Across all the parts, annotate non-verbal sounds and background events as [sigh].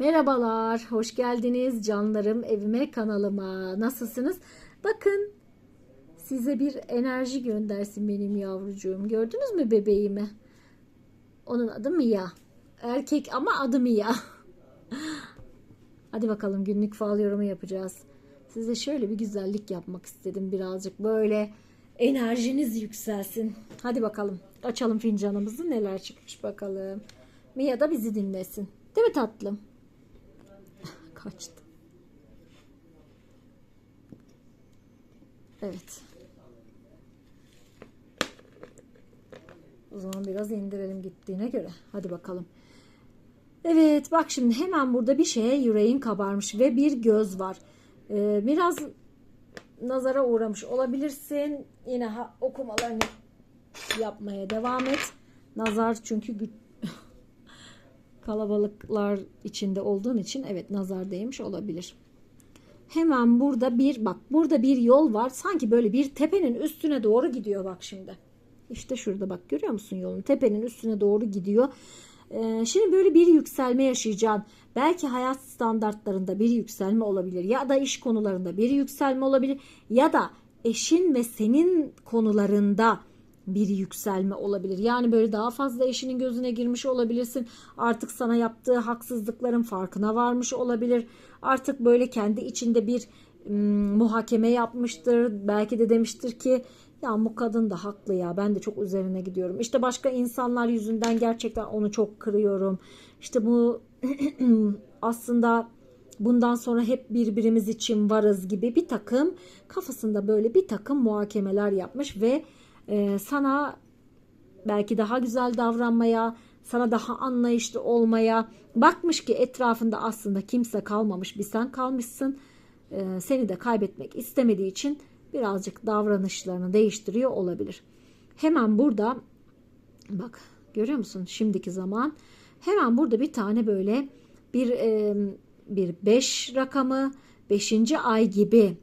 Merhabalar, hoş geldiniz canlarım evime kanalıma. Nasılsınız? Bakın size bir enerji göndersin benim yavrucuğum. Gördünüz mü bebeğimi? Onun adı Mia. Erkek ama adı Mia. Hadi bakalım günlük fal yorumu yapacağız. Size şöyle bir güzellik yapmak istedim birazcık. Böyle enerjiniz yükselsin. Hadi bakalım açalım fincanımızı neler çıkmış bakalım. Mia da bizi dinlesin. Değil mi tatlım? Kaçtı. Evet. O zaman biraz indirelim gittiğine göre. Hadi bakalım. Evet bak şimdi hemen burada bir şeye yüreğin kabarmış ve bir göz var. Ee, biraz nazara uğramış olabilirsin. Yine ha, okumalarını yapmaya devam et. Nazar çünkü kalabalıklar içinde olduğun için evet nazar değmiş olabilir. Hemen burada bir bak burada bir yol var. Sanki böyle bir tepenin üstüne doğru gidiyor bak şimdi. İşte şurada bak görüyor musun yolun? Tepenin üstüne doğru gidiyor. Ee, şimdi böyle bir yükselme yaşayacaksın. Belki hayat standartlarında bir yükselme olabilir ya da iş konularında bir yükselme olabilir ya da eşin ve senin konularında bir yükselme olabilir. Yani böyle daha fazla eşinin gözüne girmiş olabilirsin. Artık sana yaptığı haksızlıkların farkına varmış olabilir. Artık böyle kendi içinde bir ım, muhakeme yapmıştır. Belki de demiştir ki ya bu kadın da haklı ya ben de çok üzerine gidiyorum. İşte başka insanlar yüzünden gerçekten onu çok kırıyorum. İşte bu [clears throat] aslında bundan sonra hep birbirimiz için varız gibi bir takım kafasında böyle bir takım muhakemeler yapmış ve e, sana belki daha güzel davranmaya, sana daha anlayışlı olmaya bakmış ki etrafında aslında kimse kalmamış, bir sen kalmışsın. E, seni de kaybetmek istemediği için birazcık davranışlarını değiştiriyor olabilir. Hemen burada bak görüyor musun şimdiki zaman hemen burada bir tane böyle bir e, bir 5 rakamı 5. ay gibi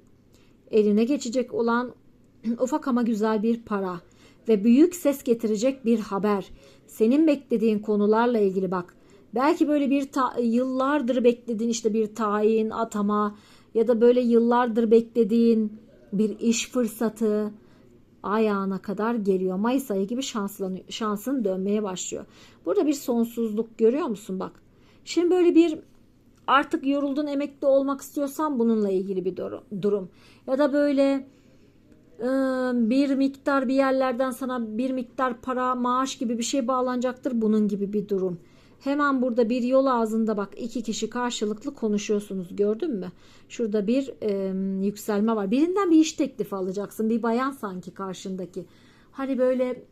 eline geçecek olan ufak ama güzel bir para ve büyük ses getirecek bir haber. Senin beklediğin konularla ilgili bak. Belki böyle bir yıllardır beklediğin işte bir tayin, atama ya da böyle yıllardır beklediğin bir iş fırsatı ayağına kadar geliyor. Mayıs ayı gibi şanslanıyor, şansın dönmeye başlıyor. Burada bir sonsuzluk görüyor musun bak. Şimdi böyle bir artık yoruldun emekli olmak istiyorsan bununla ilgili bir durum. Ya da böyle bir miktar bir yerlerden sana bir miktar para maaş gibi bir şey bağlanacaktır bunun gibi bir durum. Hemen burada bir yol ağzında bak iki kişi karşılıklı konuşuyorsunuz gördün mü? Şurada bir e, yükselme var. Birinden bir iş teklifi alacaksın. Bir bayan sanki karşındaki. Hani böyle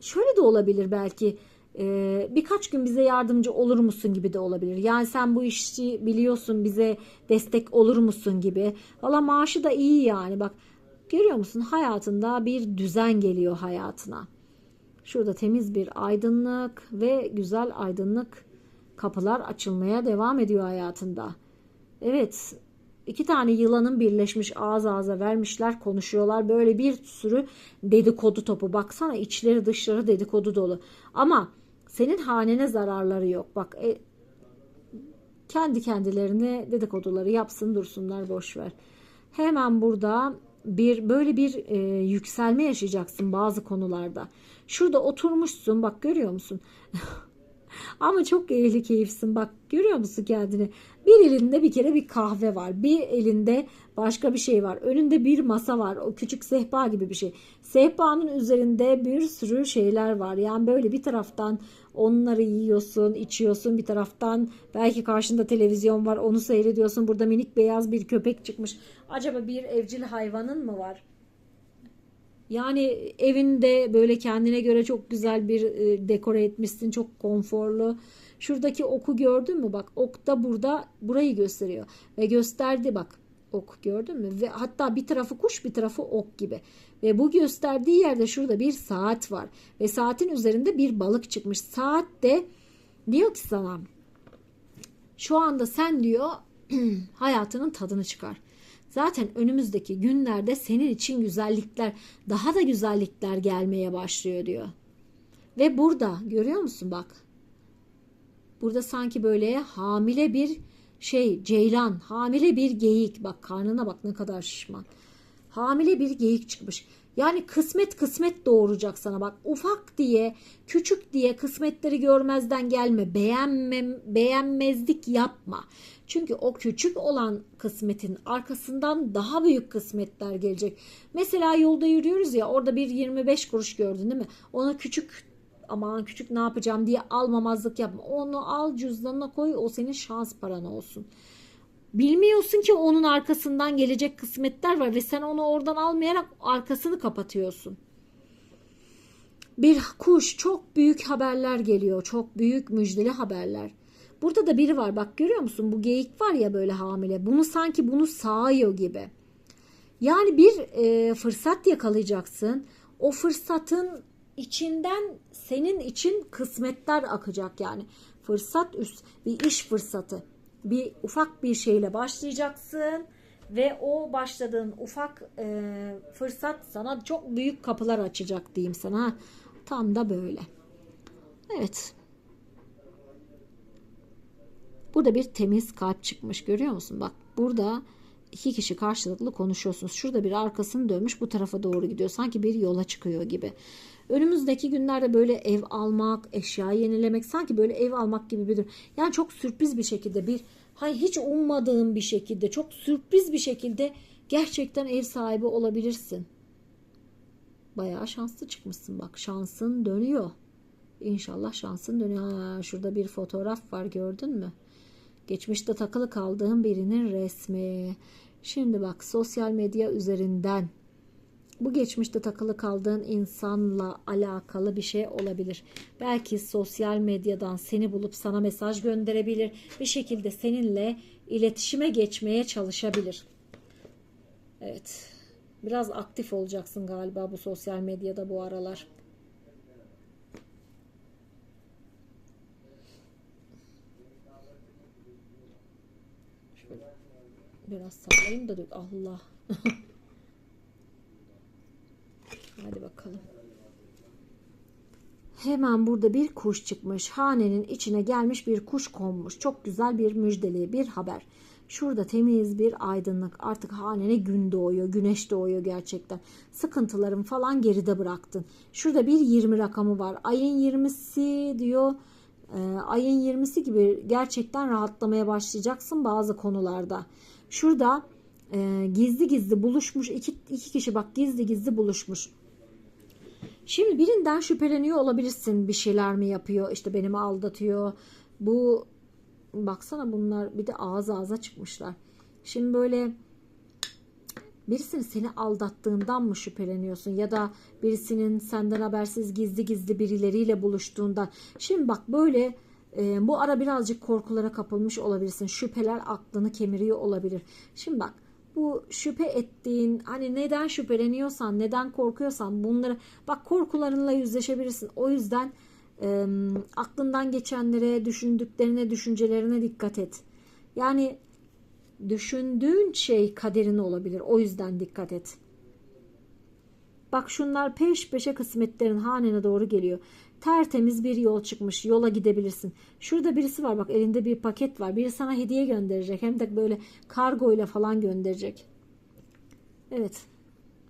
şöyle de olabilir belki e, birkaç gün bize yardımcı olur musun gibi de olabilir. Yani sen bu işi biliyorsun bize destek olur musun gibi. Valla maaşı da iyi yani bak görüyor musun hayatında bir düzen geliyor hayatına. Şurada temiz bir aydınlık ve güzel aydınlık kapılar açılmaya devam ediyor hayatında. Evet, iki tane yılanın birleşmiş ağız ağza vermişler, konuşuyorlar. Böyle bir sürü dedikodu topu. Baksana içleri dışları dedikodu dolu. Ama senin hanene zararları yok. Bak e, kendi kendilerine dedikoduları yapsın dursunlar boş ver. Hemen burada bir böyle bir e, yükselme yaşayacaksın bazı konularda. Şurada oturmuşsun bak görüyor musun? [laughs] [laughs] Ama çok ehli keyifsin bak görüyor musun kendini? Bir elinde bir kere bir kahve var. Bir elinde başka bir şey var. Önünde bir masa var. O küçük sehpa gibi bir şey. Sehpanın üzerinde bir sürü şeyler var. Yani böyle bir taraftan onları yiyorsun, içiyorsun. Bir taraftan belki karşında televizyon var. Onu seyrediyorsun. Burada minik beyaz bir köpek çıkmış. Acaba bir evcil hayvanın mı var? Yani evinde böyle kendine göre çok güzel bir e, dekore etmişsin. Çok konforlu. Şuradaki oku gördün mü? Bak ok da burada burayı gösteriyor. Ve gösterdi bak ok gördün mü? Ve hatta bir tarafı kuş bir tarafı ok gibi. Ve bu gösterdiği yerde şurada bir saat var. Ve saatin üzerinde bir balık çıkmış. Saat de diyor ki sana şu anda sen diyor [clears throat] hayatının tadını çıkar. Zaten önümüzdeki günlerde senin için güzellikler, daha da güzellikler gelmeye başlıyor diyor. Ve burada görüyor musun bak. Burada sanki böyle hamile bir şey ceylan, hamile bir geyik. Bak karnına bak ne kadar şişman. Hamile bir geyik çıkmış. Yani kısmet kısmet doğuracak sana bak. Ufak diye, küçük diye kısmetleri görmezden gelme. Beğenmem, beğenmezlik yapma. Çünkü o küçük olan kısmetin arkasından daha büyük kısmetler gelecek. Mesela yolda yürüyoruz ya orada bir 25 kuruş gördün değil mi? Ona küçük aman küçük ne yapacağım diye almamazlık yapma. Onu al cüzdanına koy o senin şans paran olsun. Bilmiyorsun ki onun arkasından gelecek kısmetler var ve sen onu oradan almayarak arkasını kapatıyorsun. Bir kuş çok büyük haberler geliyor. Çok büyük müjdeli haberler. Burada da biri var bak görüyor musun? Bu geyik var ya böyle hamile. Bunu sanki bunu sağıyor gibi. Yani bir e, fırsat yakalayacaksın. O fırsatın içinden senin için kısmetler akacak yani. Fırsat üst bir iş fırsatı. Bir ufak bir şeyle başlayacaksın ve o başladığın ufak e, fırsat sana çok büyük kapılar açacak diyeyim sana. Tam da böyle. Evet. Burada bir temiz kalp çıkmış görüyor musun? Bak burada iki kişi karşılıklı konuşuyorsunuz. Şurada bir arkasını dönmüş bu tarafa doğru gidiyor. Sanki bir yola çıkıyor gibi. Önümüzdeki günlerde böyle ev almak, eşya yenilemek sanki böyle ev almak gibi bir durum. Yani çok sürpriz bir şekilde bir hay hiç ummadığım bir şekilde çok sürpriz bir şekilde gerçekten ev sahibi olabilirsin. Bayağı şanslı çıkmışsın bak. Şansın dönüyor. İnşallah şansın dönüyor. Ha, şurada bir fotoğraf var gördün mü? Geçmişte takılı kaldığım birinin resmi. Şimdi bak sosyal medya üzerinden bu geçmişte takılı kaldığın insanla alakalı bir şey olabilir. Belki sosyal medyadan seni bulup sana mesaj gönderebilir. Bir şekilde seninle iletişime geçmeye çalışabilir. Evet. Biraz aktif olacaksın galiba bu sosyal medyada bu aralar. Biraz sallayayım da dök. Allah. [laughs] Hadi bakalım. Hemen burada bir kuş çıkmış. Hanenin içine gelmiş bir kuş konmuş. Çok güzel bir müjdeli bir haber. Şurada temiz bir aydınlık. Artık hanene gün doğuyor. Güneş doğuyor gerçekten. Sıkıntılarım falan geride bıraktın. Şurada bir 20 rakamı var. Ayın 20'si diyor. E, ayın 20'si gibi gerçekten rahatlamaya başlayacaksın bazı konularda. Şurada e, gizli gizli buluşmuş iki, iki kişi bak gizli gizli buluşmuş. Şimdi birinden şüpheleniyor olabilirsin. Bir şeyler mi yapıyor? İşte beni mi aldatıyor? Bu baksana bunlar bir de ağız ağza çıkmışlar. Şimdi böyle birisinin seni aldattığından mı şüpheleniyorsun ya da birisinin senden habersiz gizli gizli birileriyle buluştuğundan. Şimdi bak böyle e, bu ara birazcık korkulara kapılmış olabilirsin. Şüpheler aklını kemiriyor olabilir. Şimdi bak bu şüphe ettiğin hani neden şüpheleniyorsan neden korkuyorsan bunları bak korkularınla yüzleşebilirsin. O yüzden e, aklından geçenlere düşündüklerine düşüncelerine dikkat et. Yani düşündüğün şey kaderin olabilir. O yüzden dikkat et. Bak şunlar peş peşe kısmetlerin hanene doğru geliyor. Tertemiz bir yol çıkmış. Yola gidebilirsin. Şurada birisi var bak elinde bir paket var. Biri sana hediye gönderecek. Hem de böyle kargo ile falan gönderecek. Evet.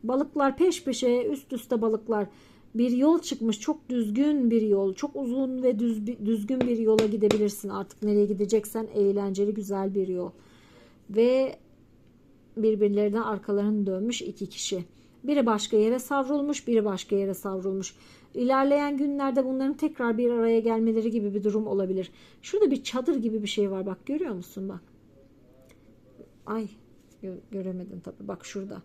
Balıklar peş peşe üst üste balıklar. Bir yol çıkmış. Çok düzgün bir yol. Çok uzun ve düz, düzgün bir yola gidebilirsin. Artık nereye gideceksen eğlenceli güzel bir yol. Ve birbirlerine arkalarını dönmüş iki kişi. Biri başka yere savrulmuş, biri başka yere savrulmuş. İlerleyen günlerde bunların tekrar bir araya gelmeleri gibi bir durum olabilir. Şurada bir çadır gibi bir şey var bak görüyor musun bak. Ay gö göremedim tabii bak şurada.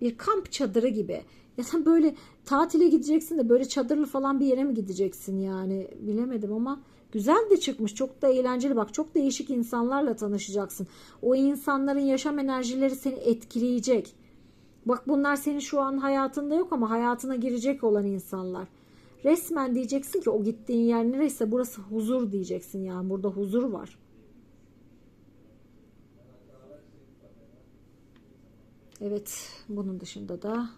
Bir kamp çadırı gibi. Ya sen böyle tatile gideceksin de böyle çadırlı falan bir yere mi gideceksin yani bilemedim ama güzel de çıkmış çok da eğlenceli bak çok değişik insanlarla tanışacaksın. O insanların yaşam enerjileri seni etkileyecek. Bak bunlar senin şu an hayatında yok ama hayatına girecek olan insanlar. Resmen diyeceksin ki o gittiğin yer neresi burası huzur diyeceksin yani burada huzur var. Evet bunun dışında da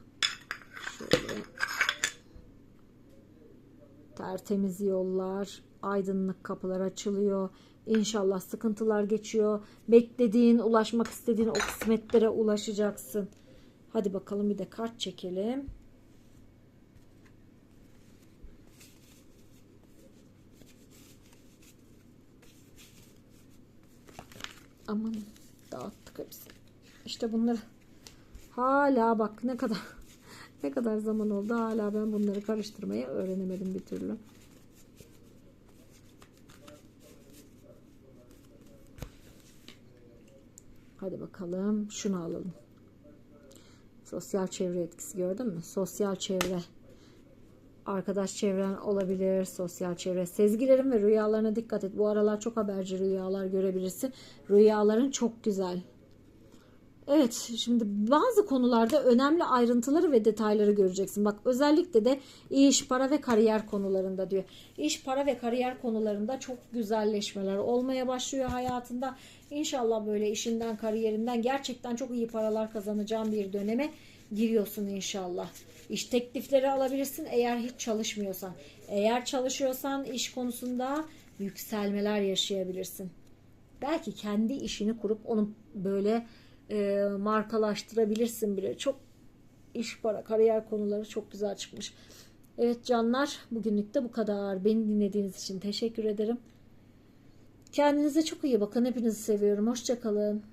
şöyle tertemiz yollar aydınlık kapılar açılıyor. İnşallah sıkıntılar geçiyor. Beklediğin, ulaşmak istediğin o kısmetlere ulaşacaksın. Hadi bakalım bir de kart çekelim. Aman dağıttık hepsini. İşte bunları hala bak ne kadar ne kadar zaman oldu hala ben bunları karıştırmayı öğrenemedim bir türlü. Hadi bakalım şunu alalım. Sosyal çevre etkisi gördün mü? Sosyal çevre. Arkadaş çevren olabilir, sosyal çevre. Sezgilerin ve rüyalarına dikkat et. Bu aralar çok haberci rüyalar görebilirsin. Rüyaların çok güzel. Evet, şimdi bazı konularda önemli ayrıntıları ve detayları göreceksin. Bak özellikle de iş, para ve kariyer konularında diyor. İş, para ve kariyer konularında çok güzelleşmeler olmaya başlıyor hayatında. İnşallah böyle işinden, kariyerinden gerçekten çok iyi paralar kazanacağın bir döneme giriyorsun inşallah. İş teklifleri alabilirsin eğer hiç çalışmıyorsan. Eğer çalışıyorsan iş konusunda yükselmeler yaşayabilirsin. Belki kendi işini kurup onu böyle e, markalaştırabilirsin bile. Çok iş para kariyer konuları çok güzel çıkmış. Evet canlar bugünlük de bu kadar. Beni dinlediğiniz için teşekkür ederim. Kendinize çok iyi bakın. Hepinizi seviyorum. Hoşçakalın.